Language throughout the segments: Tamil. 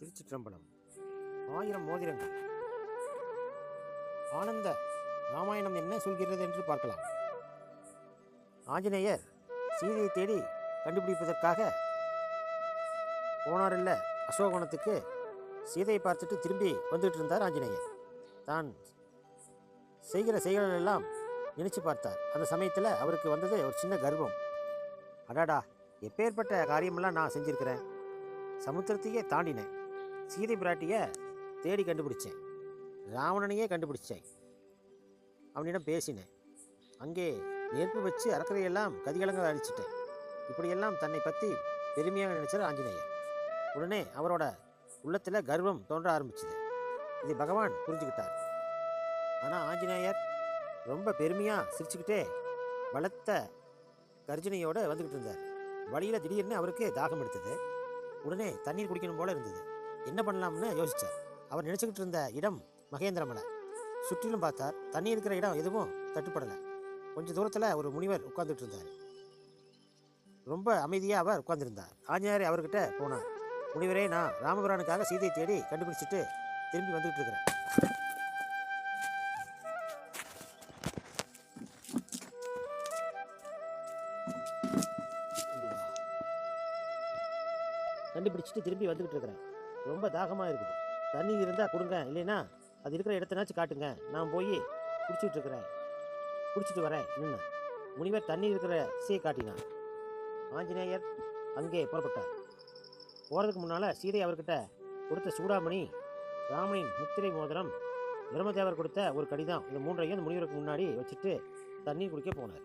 திருச்சிற்றம்பலம். ஆயிரம் மோதிரங்கள். ஆனந்த ராமாயணம் என்ன சொல்கிறது என்று பார்க்கலாம். ஆஞ்சநேயர் சீதையை தேடி கண்டுபிடிப்பதற்காக போனாரில்ல அசோகவனத்துக்கு. சீதையை பார்த்துட்டு திரும்பி வந்துட்டு இருந்தார் ஆஞ்சநேயர். தான் செய்கிற செயல்கள் எல்லாம் நினைச்சு பார்த்தார். அந்த சமயத்தில் அவருக்கு வந்தது ஒரு சின்ன கர்வம். அடாடா எப்பேற்பட்ட காரியமெல்லாம் நான் செஞ்சுருக்கிறேன்? சமுத்திரத்தையே தாண்டினேன். சீதை பிராட்டியை தேடி கண்டுபிடிச்சேன். ராவணனையே கண்டுபிடிச்சேன். அவனிடம் பேசினேன். அங்கே நெருப்பு வச்சு அறக்கரையெல்லாம் கதிகலங்க அடிச்சிட்டேன் இப்படியெல்லாம் தன்னை பற்றி பெருமையாக நினைச்சார் ஆஞ்சநேயர். உடனே அவரோட உள்ளத்தில் கர்வம் தோன்ற ஆரம்பிச்சுது. இது பகவான் புரிஞ்சுக்கிட்டார். ஆனால் ஆஞ்சநேயர் ரொம்ப பெருமையாக சிரிச்சுக்கிட்டே பலத்த கர்ஜனையோடு வந்துக்கிட்டு இருந்தார். வழியில் திடீர்னு அவருக்கு தாகம் எடுத்தது. உடனே தண்ணீர் குடிக்கணும் போல இருந்தது. என்ன பண்ணலாம்னு யோசித்தார் அவர் நினச்சிக்கிட்டு இருந்த இடம் மகேந்திரமலை. சுற்றிலும் பார்த்தார் தண்ணி இருக்கிற இடம் எதுவும் தட்டுப்படலை. கொஞ்சம் தூரத்தில் ஒரு முனிவர் உட்கார்ந்துட்டு இருந்தார். ரொம்ப அமைதியாக அவர் உட்கார்ந்திருந்தார். ஆஞ்சநேயர் அவர்கிட்ட போனார். முனிவரே நான் ராமபுரானுக்காக சீதையை தேடி கண்டுபிடிச்சிட்டு திரும்பி வந்துக்கிட்டு இருக்கிறேன். கண்டுபிடிச்சிட்டு திரும்பி வந்துக்கிட்டு இருக்கிறேன். ரொம்ப தாகமாக இருக்குது. தண்ணி இருந்தால் கொடுங்க இல்லைன்னா அது இருக்கிற இடத்தனாச்சும் காட்டுங்க. நான் போய் குடிச்சிட்டு இருக்கிறேன். குடிச்சிட்டு வரேன். நின்று முனிவர் தண்ணி இருக்கிற சீயை காட்டினான் ஆஞ்சநேயர் அங்கே புறப்பட்டார். போகிறதுக்கு முன்னால் சீதை அவர்கிட்ட கொடுத்த சூடாமணி ராமனின் முத்திரை மோதிரம் பிரம்மதேவர் கொடுத்த ஒரு கடிதம் இந்த மூன்றையும் அந்த முனிவருக்கு முன்னாடி வச்சுட்டு தண்ணீர் குடிக்க போனார்.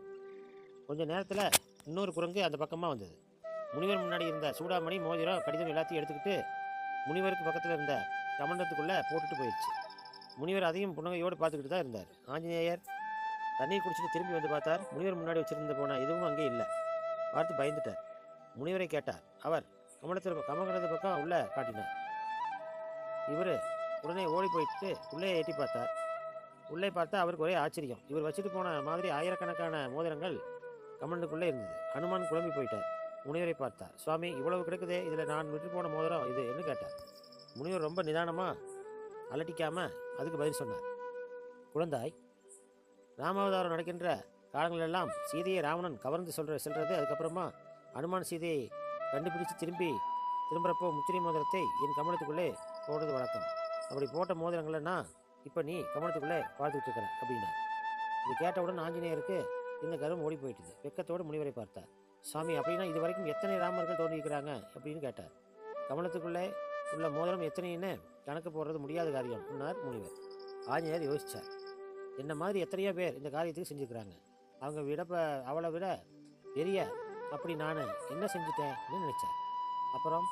கொஞ்சம் நேரத்தில் இன்னொரு குரங்கு அந்த பக்கமாக வந்தது. முனிவர் முன்னாடி இருந்த சூடாமணி மோதிரம் கடிதம் எல்லாத்தையும் எடுத்துக்கிட்டு முனிவருக்கு பக்கத்தில் இருந்த கமண்டத்துக்குள்ளே போட்டுட்டு போயிடுச்சு முனிவர் அதையும் புன்னகையோடு பார்த்துக்கிட்டு தான் இருந்தார். ஆஞ்சநேயர் தண்ணியை குடிச்சிட்டு திரும்பி வந்து பார்த்தார். முனிவர் முன்னாடி வச்சுருந்து போன இதுவும் அங்கே இல்லை. பார்த்து பயந்துட்டார். முனிவரை கேட்டார். அவர் கமலத்தில் கமகண்டத்து பக்கம் உள்ள காட்டினார். இவர் உடனே ஓடி போயிட்டு உள்ளே எட்டி பார்த்தார். உள்ளே பார்த்தா அவருக்கு ஒரே ஆச்சரியம். இவர் வச்சுட்டு போன மாதிரி ஆயிரக்கணக்கான மோதிரங்கள் கமலனுக்குள்ளே இருந்தது. ஹனுமான் குழம்பி போயிட்டார். முனிவரை பார்த்தார். சுவாமி இவ்வளவு கிடக்குதே. இதில் நான் விட்டு போன மோதிரம் இது என்று கேட்டார். முனிவர் ரொம்ப நிதானமாக அலட்டிக்காமல் அதுக்கு பதில் சொன்னார். குழந்தாய் ராமாவதாரம் நடக்கின்ற காலங்களெல்லாம் சீதையை ராவணன் கவர்ந்து சொல்கிற செல்றது அதுக்கப்புறமா அனுமான் சீதையை கண்டுபிடிச்சு திரும்பி திரும்புகிறப்போ முத்திரை மோதிரத்தை என் கமலத்துக்குள்ளே போடுறது வழக்கம். அப்படி போட்ட மோதிரங்களன்னா இப்போ நீ கமலத்துக்குள்ளே பார்த்துக்கிட்டு இருக்கிற அப்படின்னா இது கேட்டவுடன் ஆஞ்சநேயருக்கு இந்த கரும் ஓடி போயிட்டுது. வெக்கத்தோடு முனிவரை பார்த்தார். சுவாமி அப்படின்னா இது வரைக்கும் எத்தனை ராமர்கள் தோன்றியிருக்கிறாங்க? அப்படின்னு கேட்டார். கமலத்துக்குள்ளே உள்ள மோதிரம் எத்தனைன்னு கணக்கு போடுறது முடியாத காரியம் சொன்னார் முனிவர். ஆஞ்சநேயர் யோசித்தார் என்ன மாதிரி எத்தனையோ பேர் இந்த காரியத்துக்கு செஞ்சுக்கிறாங்க. அவங்க விட அவளை விட பெரிய அப்படி நான் என்ன செஞ்சுட்டேன்னு நினச்சேன் அப்புறம்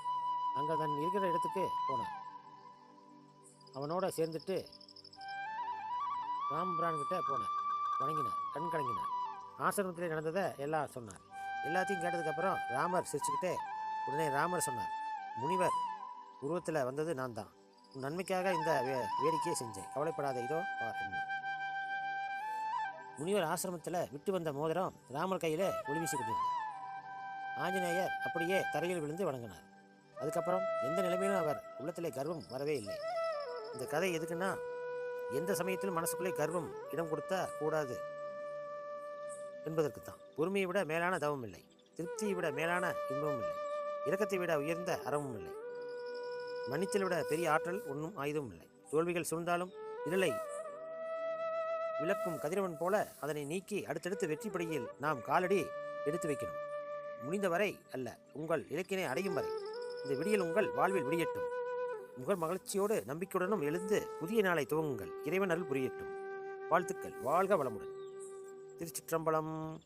அங்கே தன் இருக்கிற இடத்துக்கு போனான் அவனோட சேர்ந்துட்டு ராம்பிரான்கிட்ட போனார். வணங்கினார் கண் கலங்கினார். ஆசிரமத்தில் நடந்ததை எல்லாம் சொன்னார். எல்லாத்தையும் கேட்டதுக்கப்புறம் ராமர் சிரிச்சுக்கிட்டே உடனே ராமர் சொன்னார் முனிவர் உருவத்தில் வந்தது நான் தான் உன் நன்மைக்காக இந்த வே- வேடிக்கையை செஞ்சேன். கவலைப்படாத இதோ முனிவர் ஆசிரமத்தில் விட்டு வந்த மோதிரம் ராமர் கையில் ஒளி வீசிக்கிட்டு ஆஞ்சநேயர் அப்படியே தரையில் விழுந்து வணங்கினார். அதுக்கப்புறம் எந்த நிலைமையிலும் அவர் உள்ளத்திலே கர்வம் வரவே இல்லை. இந்த கதை எதுக்குன்னா எந்த சமயத்திலும் மனசுக்குள்ளே கர்வம் இடம் கொடுத்தா கூடாது என்பதற்கு தான் பொறுமையை விட மேலான தவம் இல்லை திருப்தியை விட மேலான இன்பமும் இல்லை. இரக்கத்தை விட உயர்ந்த அறமும் இல்லை. மன்னித்தலை விட பெரிய ஆற்றல் ஒன்றும் ஆயுதம் இல்லை. தோல்விகள் சூழ்ந்தாலும் இருளை விளக்கும் கதிரவன் போல அதனை நீக்கி அடுத்தடுத்து வெற்றிப்படியில் நாம் காலடி எடுத்து வைக்கணும். முடிந்தவரை அல்ல உங்கள் இலக்கினை அடையும் வரை. இந்த விடியல் உங்கள் வாழ்வில் விடியட்டும். உங்கள் மகிழ்ச்சியோடு நம்பிக்கையுடனும் எழுந்து புதிய நாளை துவங்குங்கள். இறைவன் அருள் புரியட்டும். வாழ்த்துக்கள். வாழ்க வளமுடன். திருச்சிற்றம்பலம்.